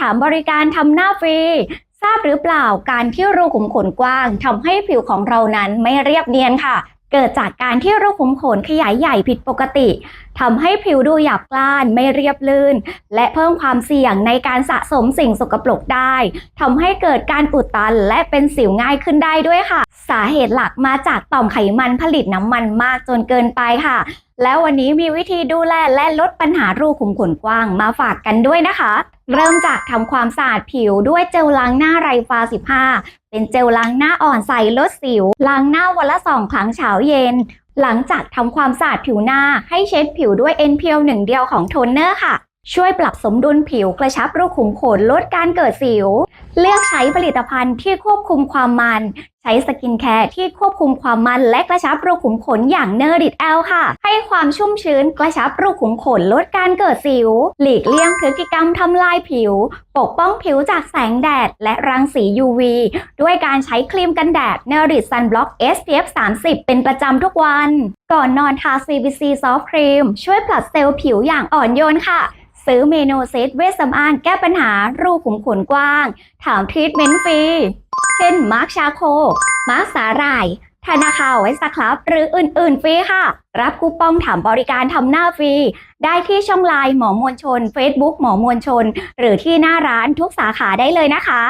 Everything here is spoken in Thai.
ถามบริการทำหน้าฟรี ทราบหรือเปล่าการที่รูขุมขนกว้างทำให้ผิวของเรานั้นไม่เรียบเนียนค่ะ เกิดจากการที่รูขุมขนขยายใหญ่ผิดปกติทำให้ผิวดูหยาบกร้านไม่เรียบลื่น และเพิ่มความเสี่ยงในการสะสมสิ่งสกปรกได้ทำให้เกิดการอุดตันและเป็นสิวง่ายขึ้นได้ด้วยค่ะ สาเหตุหลักมาจากต่อมไขมันผลิตน้ำมันมากจนเกินไปค่ะแล้ววันนี้มีวิธีดูแลและลดปัญหารูขุมขนกว้างมาฝากกันด้วยนะคะ เริ่มจากทำความสะอาดผิวด้วยเจลล้างหน้าไรฟา15 เป็นเจลล้างหน้าอ่อนใสลดสิว ล้างหน้าวันละสองครั้งเช้าเย็น หลังจากทำความสะอาดผิวหน้าให้เช็ดผิวด้วย n p l หนึ่งเดียวของโทนเนอร์ค่ะ ช่วยปรับสมดุลผิวกระชับรูขุมขนลดการเกิดสิว เลือกใช้ผลิตภัณฑ์ที่ควบคุมความมัน ใช้สกินแคร์ที่ควบคุมความมันและกระชับรูขุมขนอย่างเนอริดแอลค่ะ ให้ความชุ่มชื้นกระชับรูขุมขนลดการเกิดสิว หลีกเลี่ยงพฤติกรรมทำลายผิว ปกป้องผิวจากแสงแดด และรังสี UV ด้วยการใช้ครีมกันแดดเนอริดซันบล็อก SPF 30 เป็นประจำทุกวัน ก่อนนอนทา CBC Soft Cream ช่วยผลัดเซลล์ผิวอย่างอ่อนโยนค่ะ ซื้อเมนูเซตเวชสำอางแก้ปัญหารูขุมขนกว้าง ถามทรีทเมนต์ฟรี เช่น มาร์คชาโค มาร์คสาหร่ายธนาคารไวสครับ หรืออื่นๆ ฟรีค่ะ รับคูปองถามบริการทำหน้าฟรี ได้ที่ช่องไลน์หมอมวลชน Facebook หมอมวลชน หรือที่หน้าร้านทุกสาขาได้เลยนะคะ